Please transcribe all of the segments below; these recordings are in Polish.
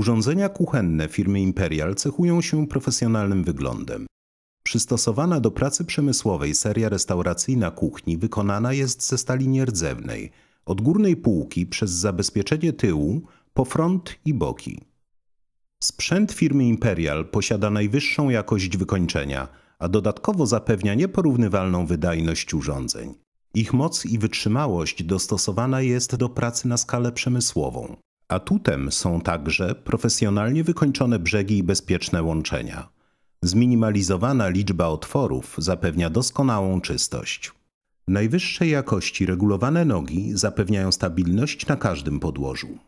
Urządzenia kuchenne firmy Imperial cechują się profesjonalnym wyglądem. Przystosowana do pracy przemysłowej seria restauracyjna kuchni wykonana jest ze stali nierdzewnej, od górnej półki przez zabezpieczenie tyłu po front i boki. Sprzęt firmy Imperial posiada najwyższą jakość wykończenia, a dodatkowo zapewnia nieporównywalną wydajność urządzeń. Ich moc i wytrzymałość dostosowana jest do pracy na skalę przemysłową. Atutem są także profesjonalnie wykończone brzegi i bezpieczne łączenia. Zminimalizowana liczba otworów zapewnia doskonałą czystość. Najwyższej jakości regulowane nogi zapewniają stabilność na każdym podłożu.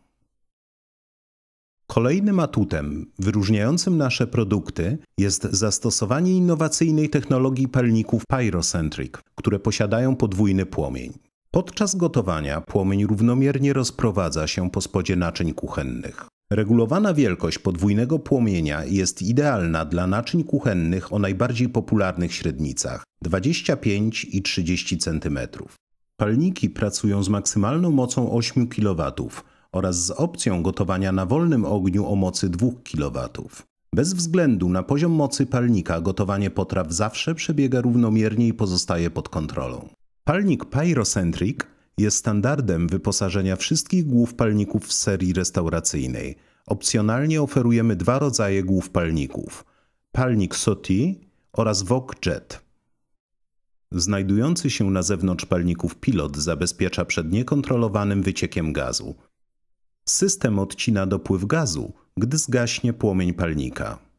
Kolejnym atutem wyróżniającym nasze produkty jest zastosowanie innowacyjnej technologii palników Pyrocentric, które posiadają podwójny płomień. Podczas gotowania płomień równomiernie rozprowadza się po spodzie naczyń kuchennych. Regulowana wielkość podwójnego płomienia jest idealna dla naczyń kuchennych o najbardziej popularnych średnicach 25 i 30 cm. Palniki pracują z maksymalną mocą 8 kW oraz z opcją gotowania na wolnym ogniu o mocy 2 kW. Bez względu na poziom mocy palnika gotowanie potraw zawsze przebiega równomiernie i pozostaje pod kontrolą. Palnik Pyrocentric jest standardem wyposażenia wszystkich głów palników w serii restauracyjnej. Opcjonalnie oferujemy dwa rodzaje głów palników: palnik SOTI oraz Wok Jet. Znajdujący się na zewnątrz palników pilot zabezpiecza przed niekontrolowanym wyciekiem gazu. System odcina dopływ gazu, gdy zgaśnie płomień palnika.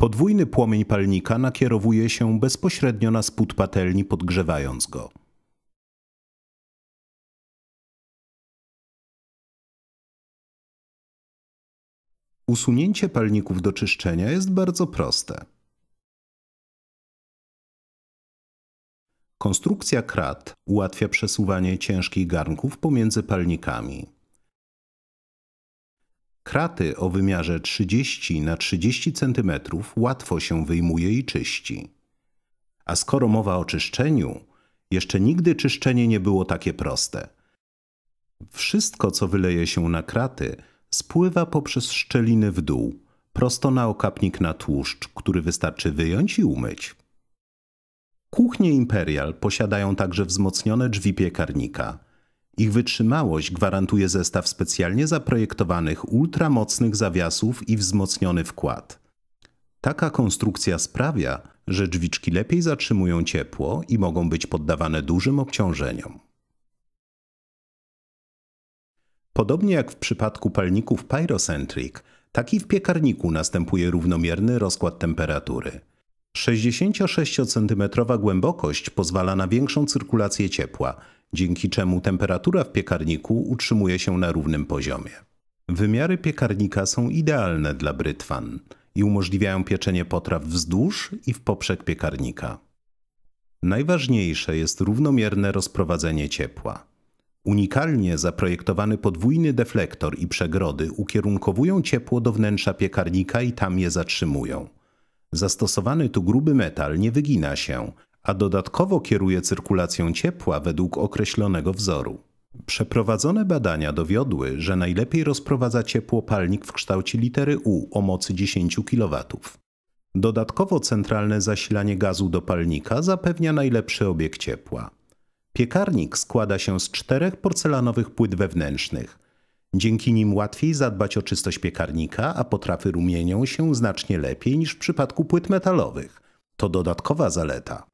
Podwójny płomień palnika nakierowuje się bezpośrednio na spód patelni, podgrzewając go. Usunięcie palników do czyszczenia jest bardzo proste. Konstrukcja krat ułatwia przesuwanie ciężkich garnków pomiędzy palnikami. Kraty o wymiarze 30 na 30 cm łatwo się wyjmuje i czyści. A skoro mowa o czyszczeniu, jeszcze nigdy czyszczenie nie było takie proste. Wszystko, co wyleje się na kraty, spływa poprzez szczeliny w dół, prosto na okapnik na tłuszcz, który wystarczy wyjąć i umyć. Kuchnie Imperial posiadają także wzmocnione drzwi piekarnika. Ich wytrzymałość gwarantuje zestaw specjalnie zaprojektowanych ultramocnych zawiasów i wzmocniony wkład. Taka konstrukcja sprawia, że drzwiczki lepiej zatrzymują ciepło i mogą być poddawane dużym obciążeniom. Podobnie jak w przypadku palników Pyrocentric, taki w piekarniku następuje równomierny rozkład temperatury. 66 cm głębokość pozwala na większą cyrkulację ciepła, dzięki czemu temperatura w piekarniku utrzymuje się na równym poziomie. Wymiary piekarnika są idealne dla brytwan i umożliwiają pieczenie potraw wzdłuż i w poprzek piekarnika. Najważniejsze jest równomierne rozprowadzenie ciepła. Unikalnie zaprojektowany podwójny deflektor i przegrody ukierunkowują ciepło do wnętrza piekarnika i tam je zatrzymują. Zastosowany tu gruby metal nie wygina się, a dodatkowo kieruje cyrkulacją ciepła według określonego wzoru. Przeprowadzone badania dowiodły, że najlepiej rozprowadza ciepło palnik w kształcie litery U o mocy 10 kW. Dodatkowo centralne zasilanie gazu do palnika zapewnia najlepszy obieg ciepła. Piekarnik składa się z czterech porcelanowych płyt wewnętrznych. Dzięki nim łatwiej zadbać o czystość piekarnika, a potrawy rumienią się znacznie lepiej niż w przypadku płyt metalowych. To dodatkowa zaleta.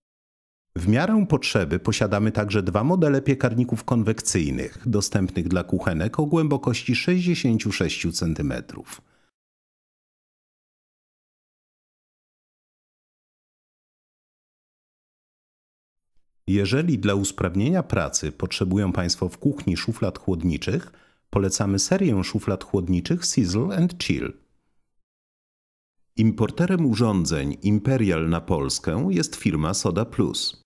W miarę potrzeby posiadamy także dwa modele piekarników konwekcyjnych, dostępnych dla kuchenek o głębokości 66 cm. Jeżeli dla usprawnienia pracy potrzebują Państwo w kuchni szuflad chłodniczych, polecamy serię szuflad chłodniczych Sizzle and Chill. Importerem urządzeń Imperial na Polskę jest firma Soda Plus.